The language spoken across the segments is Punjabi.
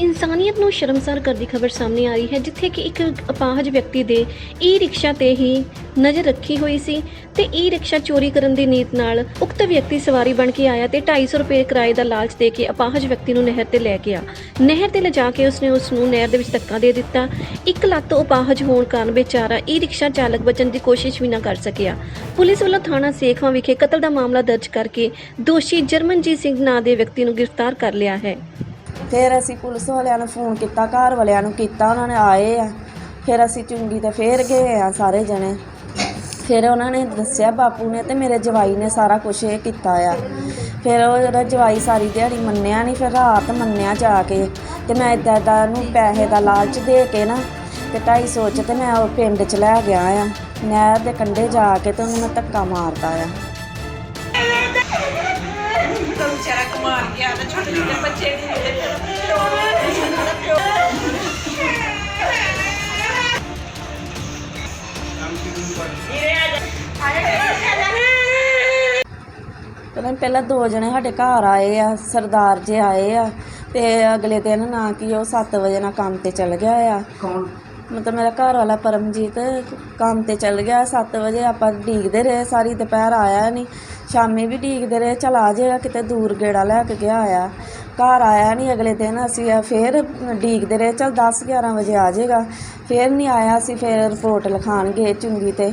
ਇਨਸਾਨੀਅਤ ਨੂੰ ਸ਼ਰਮਸਾਰ ਕਰਦੀ ਖਬਰ ਸਾਹਮਣੇ ਆ ਰਹੀ ਹੈ, ਜਿੱਥੇ ਕਿ ਇੱਕ ਅਪਾਹਜ ਵਿਅਕਤੀ ਦੇ ਈ ਰਿਕਸ਼ਾ ਤੇ ਹੀ ਨਜ਼ਰ ਰੱਖੀ ਹੋਈ ਸੀ ਤੇ ਈ ਰਿਕਸ਼ਾ ਚੋਰੀ ਕਰਨ ਦੀ ਨੀਤ ਨਾਲ ਉਕਤ ਵਿਅਕਤੀ ਸਵਾਰੀ ਬਣ ਕੇ ਆਇਆ ਤੇ 250 ਰੁਪਏ ਕਿਰਾਏ ਦਾ ਲਾਲਚ ਦੇ ਕੇ ਅਪਾਹਜ ਵਿਅਕਤੀ ਨੂੰ ਨਹਿਰ ਤੇ ਲੈ ਗਿਆ। ਨਹਿਰ ਤੇ ਲਿਜਾ ਕੇ ਉਸਨੇ ਉਸ ਨੂੰ ਨਹਿਰ ਦੇ ਵਿੱਚ ਧੱਕਾ ਦੇ ਦਿੱਤਾ। ਇੱਕ ਲੱਤ ਅਪਾਹਜ ਹੋਣ ਕਾਰਨ ਵਿਚਾਰਾ ਈ ਰਿਕਸ਼ਾ ਚਾਲਕ ਬਚਣ ਦੀ ਕੋਸ਼ਿਸ਼ ਵੀ ਨਾ ਕਰ ਸਕਿਆ। ਪੁਲਿਸ ਵੱਲੋਂ ਥਾਣਾ ਸੇਖਵਾਂ ਵਿਖੇ ਕਤਲ ਦਾ ਮਾਮਲਾ ਦਰਜ ਕਰਕੇ ਦੋਸ਼ੀ ਜਰਮਨਜੀਤ ਸਿੰਘ ਨਾਂ ਦੇ ਵਿਅਕਤੀ ਨੂੰ ਗ੍ਰਿਫਤਾਰ ਕਰ ਲਿਆ ਹੈ। ਫਿਰ ਅਸੀਂ ਪੁਲਿਸ ਵਾਲਿਆਂ ਨੂੰ ਫੋਨ ਕੀਤਾ, ਘਰ ਵਾਲਿਆਂ ਨੂੰ ਕੀਤਾ, ਉਹਨਾਂ ਨੇ ਆਏ ਆ। ਫਿਰ ਅਸੀਂ ਚੁੰਗੀ ਤੇ ਫੇਰ ਗਏ ਆ ਸਾਰੇ ਜਣੇ। ਫਿਰ ਉਹਨਾਂ ਨੇ ਦੱਸਿਆ ਬਾਪੂ ਨੇ ਤੇ ਮੇਰੇ ਜਵਾਈ ਨੇ ਸਾਰਾ ਕੁਝ ਇਹ ਕੀਤਾ ਆ। ਫਿਰ ਉਹ ਜਿਹੜਾ ਜਵਾਈ ਸਾਰੀ ਦਿਹਾੜੀ ਮੰਨਿਆ ਨਹੀਂ ਫਿਰ ਰਾਤ ਮੰਨਿਆ ਜਾ ਕੇ। ਤੇ ਮੈਂ ਇਦਾਂ ਦਾ ਨੂੰ ਪੈਸੇ ਦਾ ਲਾਲਚ ਦੇ ਕੇ ਨਾ ਤੇ 250 ਚ ਤੇ ਮੈਂ ਉਹ ਪਿੰਡ ਚ ਲੈ ਗਿਆ ਆ। ਨਹਿਰ ਦੇ ਕੰਢੇ ਜਾ ਕੇ ਤੇ ਉਹਨੂੰ ਮੈਂ ਧੱਕਾ ਮਾਰਦਾ ਆ। ਤਾਂ ਵਿਚਾਰਾ ਕਮਾਰ ਗਿਆ ਤੇ ਛੋਟੇ ਛੋਟੇ ਬੱਚੇ ਨੇ ਪਹਿਲਾਂ ਦੋ ਜਣੇ ਸਾਡੇ ਘਰ ਆਏ ਆ ਸਰਦਾਰ ਜੇ ਆਏ ਆ ਤੇ ਅਗਲੇ ਦਿਨ ਨਾ ਕਿ ਉਹ 7 ਵਜੇ ਨਾਲ ਕੰਮ ਤੇ ਚਲ ਗਿਆ ਆ। ਕੌਣ? ਮਤਲਬ ਮੇਰਾ ਘਰ ਵਾਲਾ ਪਰਮਜੀਤ ਕੰਮ ਤੇ ਚਲ ਗਿਆ, ਸੱਤ ਵਜੇ ਆਪਾਂ ਉਡੀਕਦੇ ਰਹੇ, ਸਾਰੀ ਦੁਪਹਿਰ ਆਇਆ ਨਹੀਂ ਸ਼ਾਮੀ ਵੀ ਉਡੀਕਦੇ ਰਹੇ, ਚਲ ਆ ਜਾਏਗਾ ਕਿਤੇ ਦੂਰ ਗੇੜਾ ਲੈ ਕੇ ਗਿਆ ਆ। ਘਰ ਆਇਆ ਨਹੀਂ ਅਗਲੇ ਦਿਨ, ਅਸੀਂ ਫਿਰ ਉਡੀਕਦੇ ਰਹੇ, ਚਲ 10 11 ਵਜੇ ਆ ਜਾਏਗਾ। ਫਿਰ ਨਹੀਂ ਆਇਆ, ਅਸੀਂ ਫਿਰ ਰਿਪੋਰਟ ਲਿਖਾਣ ਗਏ ਚੁੰਗੀ ਤੇ।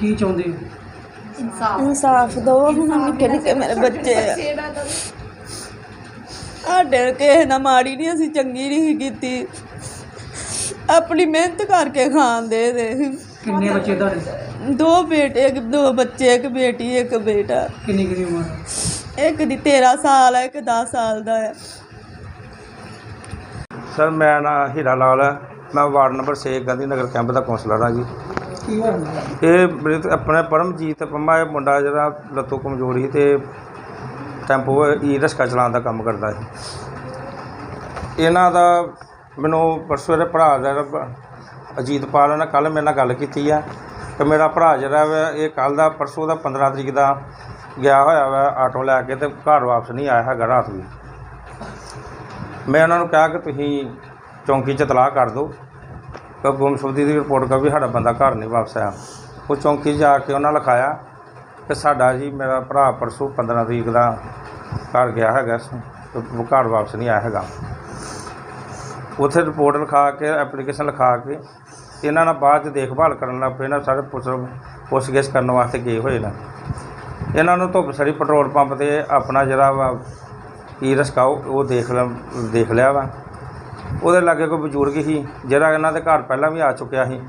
ਕੀ ਚਾਹੁੰਦੇ ਹੋ? ਇਨਸਾਫ। ਦੋ ਹੁਣ ਨਿੱਕੇ ਨਿੱਕੇ ਮੇਰੇ ਬੱਚੇ ਆ। ਸਾਡੇ ਕਿਸੇ ਨਾਲ ਮਾੜੀ ਨਹੀਂ ਅਸੀਂ ਚੰਗੀ ਨਹੀਂ ਕੀਤੀ। ਆਪਣੀ ਮਿਹਨਤ ਕਰਕੇ ਖਾਂਦੇ ਦੇ ਕਿੰਨੇ ਬੱਚੇ ਤੁਹਾਡੇ? ਦੋ ਬੇਟੇ ਇੱਕ ਦੋ ਬੱਚੇ ਇੱਕ ਬੇਟੀ ਇੱਕ ਬੇਟਾ। ਕਿੰਨੀ ਕਿੰਨੀ ਉਮਰ? ਆ? ਇੱਕ ਦੀ 13 ਸਾਲ ਹੈ ਇੱਕ 10 ਸਾਲ ਦਾ ਹੈ ਸਰ ਮੈਂ ਨਾ ਹੀਰਾ ਲਾਲ ਹੈ ਮੈਂ ward number 6 Gandhi Nagar camp ਦਾ ਕਾਉਂਸਲਰ ਹਾਂ ਜੀ। ਕੀ ਹੋਇਆ ਇਹ ਮੇਰੇ ਤੇ ਆਪਣੇ ਪਰਮਜੀਤ ਪੰਮਾ ਇਹ ਮੁੰਡਾ ਜਿਹੜਾ ਲੱਤੋਂ ਕਮਜ਼ੋਰ ਸੀ ਤੇ ਟੈਂਪੋ ਈ ਰਸਕਾ ਚਲਾਉਣ ਦਾ ਕੰਮ ਕਰਦਾ ਸੀ। ਇਹਨਾਂ ਦਾ ਮੈਨੂੰ ਪਰਸੋਂ ਦੇ ਭਰਾ ਦਾ ਜਿਹੜਾ ਅਜੀਤਪਾਲ ਨੇ ਕੱਲ ਮੇਰੇ ਨਾਲ ਗੱਲ ਕੀਤੀ ਆ ਕਿ ਮੇਰਾ ਭਰਾ ਜਿਹੜਾ ਵਾ ਇਹ ਕੱਲ ਦਾ ਪਰਸੋਂ ਦਾ 15 ਤਰੀਕ ਦਾ ਗਿਆ ਹੋਇਆ ਵਾ ਆਟੋ ਲੈ ਕੇ ਤੇ ਘਰ ਵਾਪਸ ਨਹੀਂ ਆਇਆ ਹੈਗਾ ਰਾਤ ਵੀ ਮੈਂ ਉਹਨਾਂ ਨੂੰ ਕਿਹਾ ਕਿ ਤੁਸੀਂ ਚੌਂਕੀ 'ਚ ਇਤਲਾਹ ਕਰ ਦਿਓ। ਕਿ ਗੁੰਮਸ਼ੁਦਗੀ ਦੀ ਰਿਪੋਰਟ ਕਰ ਵੀ ਸਾਡਾ ਬੰਦਾ ਘਰ ਨਹੀਂ ਵਾਪਸ ਆਇਆ। ਉਹ ਚੌਂਕੀ 'ਚ ਜਾ ਕੇ ਉਹਨਾਂ ਲਿਖਾਇਆ ਕਿ ਸਾਡਾ ਜੀ ਮੇਰਾ ਭਰਾ ਪਰਸੋਂ 15 ਤਰੀਕ ਦਾ ਘਰ ਗਿਆ ਹੈਗਾ ਉਹ ਘਰ ਵਾਪਸ ਨਹੀਂ ਆਇਆ ਹੈਗਾ। ਉੱਥੇ ਰਿਪੋਰਟ ਲਿਖਾ ਕੇ ਐਪਲੀਕੇਸ਼ਨ ਲਿਖਾ ਕੇ ਇਹਨਾਂ ਨਾਲ ਬਾਅਦ 'ਚ ਦੇਖਭਾਲ ਕਰਨ ਲੱਗ ਪਏ ਨਾ ਸਾਰੇ ਪੁੱਛ ਪੁੱਛਗਿੱਛ ਕਰਨ ਵਾਸਤੇ ਗਏ ਹੋਏ ਨੇ। ਇਹਨਾਂ ਨੂੰ ਧੁੱਪ ਸੜੀ ਪੈਟਰੋਲ ਪੰਪ ਤੇ ਆਪਣਾ ਜਿਹੜਾ ਵਾ ਕੀ ਰਸਕਾਓ ਉਹ ਉਹ ਦੇਖ ਲਿਆ ਦੇਖ ਲਿਆ ਵਾ। ਉਹਦੇ ਲਾਗੇ ਕੋਈ ਬਜ਼ੁਰਗ ਸੀ, ਜਿਹੜਾ ਇਹਨਾਂ ਦੇ ਘਰ ਪਹਿਲਾਂ ਵੀ ਆ ਚੁੱਕਿਆ ਸੀ।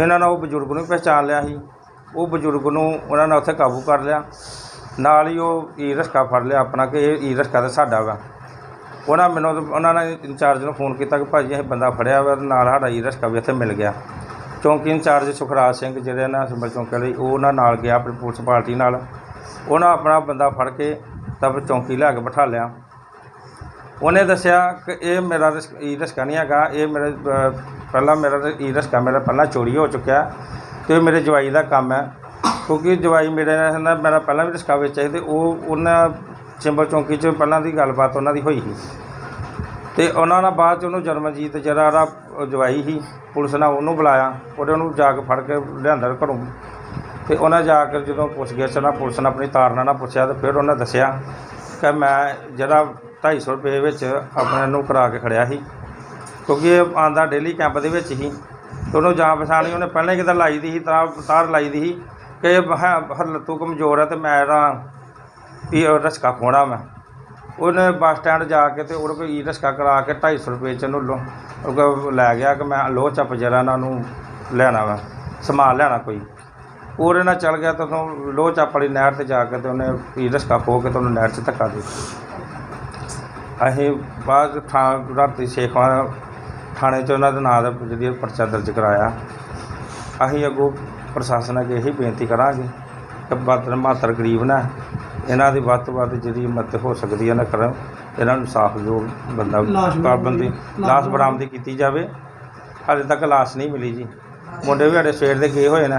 ਇਹਨਾਂ ਨੇ ਉਹ ਬਜ਼ੁਰਗ ਨੂੰ ਪਹਿਚਾਣ ਲਿਆ ਸੀ। ਉਹ ਬਜ਼ੁਰਗ ਨੂੰ ਉਹਨਾਂ ਨੇ ਉੱਥੇ ਕਾਬੂ ਕਰ ਲਿਆ। ਨਾਲ ਹੀ ਉਹ ਈ ਰਸਕਾ ਫੜ ਲਿਆ ਆਪਣਾ ਕਿ ਇਹ ਈ ਰਸਕਾ ਤਾਂ ਸਾਡਾ ਵਾ। ਉਹਨਾਂ ਮੈਨੂੰ, ਉਹਨਾਂ ਨੇ ਇੰਚਾਰਜ ਨੂੰ ਫੋਨ ਕੀਤਾ ਕਿ ਭਾਜੀ ਇਹ ਬੰਦਾ ਫੜਿਆ ਵਾ ਤੇ ਨਾਲ ਸਾਡਾ ਈ ਰਸਕਾ ਵੀ ਇੱਥੇ ਮਿਲ ਗਿਆ। ਚੌਂਕੀ ਇੰਚਾਰਜ ਸੁਖਰਾਜ ਸਿੰਘ ਜਿਹੜੇ ਨਾ ਸਿੰਬਲ ਚੌਂਕੀ ਲਈ ਉਹ ਉਹਨਾਂ ਨਾਲ ਗਿਆ ਆਪਣੀ ਪੁਲਿਸ ਪਾਰਟੀ ਨਾਲ। ਉਹਨਾਂ ਆਪਣਾ ਬੰਦਾ ਫੜ ਕੇ ਤਾਂ ਚੌਂਕੀ ਲਿਆ ਕੇ ਬਿਠਾ ਲਿਆ। ਉਹਨੇ ਦੱਸਿਆ ਕਿ ਇਹ ਮੇਰਾ ਰਿਸ- ਈ ਰਿਕਸ਼ਾ ਨਹੀਂ ਹੈਗਾ, ਇਹ ਮੇਰੇ ਪਹਿਲਾਂ ਮੇਰਾ ਈ ਰਿਕਸ਼ਾ ਮੇਰਾ ਪਹਿਲਾਂ ਚੋਰੀ ਹੋ ਚੁੱਕਿਆ ਤੇ ਇਹ ਮੇਰੇ ਜਵਾਈ ਦਾ ਕੰਮ ਹੈ। ਕਿਉਂਕਿ ਜਵਾਈ ਮੇਰੇ ਨਾਲ ਮੇਰਾ ਪਹਿਲਾਂ ਵੀ ਰਿਕਸ਼ਾ ਵੇਚਿਆ ਸੀ ਤੇ ਉਹ, ਉਹਨਾਂ ਚਿੰਬਲ ਚੌਂਕੀ 'ਚ ਪਹਿਲਾਂ ਦੀ ਗੱਲਬਾਤ ਉਹਨਾਂ ਦੀ ਹੋਈ ਸੀ। ਤੇ ਉਹਨਾਂ ਨਾਲ ਬਾਅਦ 'ਚ ਉਹਨੂੰ ਜਰਮਜੀਤ ਜਿਹੜਾ ਉਹਦਾ ਜਵਾਈ ਸੀ, ਪੁਲਿਸ ਨੇ ਉਹਨੂੰ ਬੁਲਾਇਆ, ਉਹਦੇ ਉਹਨੂੰ ਜਾ ਕੇ ਫੜ ਕੇ ਲਿਆਂਦਾ ਘਰੋਂ। ਤੇ ਉਹਨਾਂ ਜਾ ਕੇ ਜਦੋਂ ਪੁੱਛ ਗਿਆ ਨਾ ਪੁਲਿਸ ਨੇ ਆਪਣੀ ਤਾਰਨਾ ਨਾਲ ਪੁੱਛਿਆ ਤੇ ਫਿਰ ਉਹਨਾਂ ਦੱਸਿਆ ਕਿ ਮੈਂ ਜਿਹੜਾ 250 ਰੁਪਏ ਵਿੱਚ ਆਪਣੇ ਨੂੰ ਕਰਾ ਕੇ ਖੜਿਆ ਸੀ। ਕਿਉਂਕਿ ਇਹ ਆਂਦਾ ਡੇਲੀ ਕੈਂਪ ਦੇ ਵਿੱਚ ਹੀ। ਤੇ ਉਹਨੂੰ ਜਾਂ ਪਛਾਣੀ ਉਹਨੇ ਪਹਿਲਾਂ ਹੀ ਕਿਤੇ ਲਾਈ ਦੀ ਸੀ ਤਾਂ ਤਾਰ ਲਾਈ ਦੀ ਸੀ ਕਿ ਹਰ ਲੱਤੂ ਕਮਜ਼ੋਰ ਹੈ ਤੇ ਮੈਂ ਜਿਹੜਾ ਵੀ ਰਸਕਾ ਖੋਣਾ ਮੈਂ। ਉਹਨੇ ਬੱਸ ਸਟੈਂਡ ਜਾ ਕੇ ਤੇ ਉਹਦੇ ਕੋਲ ਈ ਰਸਕਾ ਕਰਾ ਕੇ 250 ਰੁਪਏ ਚ ਉਹਨੂੰ ਲੋ- ਉਹ ਲੈ ਗਿਆ ਕਿ ਮੈਂ ਲੋਹ ਚੱਪ ਜਰਾ ਇਹਨਾਂ ਨੂੰ ਲੈਣਾ ਵਾ, ਸਮਾਨ ਲੈਣਾ ਕੋਈ। ਉਹਦੇ ਨਾਲ ਚੱਲ ਗਿਆ ਤਾਂ ਉਦੋਂ ਲੋਹ ਚੱਪ ਵਾਲੀ ਨਹਿਰ ਤੇ ਜਾ ਕੇ ਤੇ ਉਹਨੇ ਈ ਰਸਕਾ ਖੋ ਕੇ ਤੇ ਉਹਨੂੰ ਨਹਿਰ 'ਚ ਧੱਕਾ ਦੇ ਦਿੱਤਾ। ਅਸੀਂ ਬਾਅਦ ਥਾਂ ਰਾਤੀ ਸ਼ੇਖਵਾਂ ਥਾਣੇ 'ਚ ਉਹਨਾਂ ਦੇ ਨਾਂ ਦਾ ਜਿਹੜੀ ਪਰਚਾ ਦਰਜ ਕਰਾਇਆ। ਅਸੀਂ ਅੱਗੋਂ ਪ੍ਰਸ਼ਾਸਨ ਅੱਗੇ ਇਹੀ ਬੇਨਤੀ ਕਰਾਂਗੇ ਕਿ ਬਾਦਰ ਮਾਤਰ ਗਰੀਬ ਨਾ ਇਹਨਾਂ ਦੀ ਵੱਧ ਤੋਂ ਵੱਧ ਜਿਹੜੀ ਮਦਦ ਹੋ ਸਕਦੀ ਹੈ ਨਾ ਕਰਨ ਇਹਨਾਂ ਨੂੰ ਸਾਫ਼ ਜੋ ਬੰਦਾ ਲਾਸ਼ ਲਾਸ਼ ਬਰਾਮਦੀ ਕੀਤੀ ਜਾਵੇ। ਹਾਲੇ ਤੱਕ ਲਾਸ਼ ਨਹੀਂ ਮਿਲੀ ਜੀ। ਮੁੰਡੇ ਵੀ ਸਾਡੇ ਸਵੇਰ ਦੇ ਗਏ ਹੋਏ ਨੇ।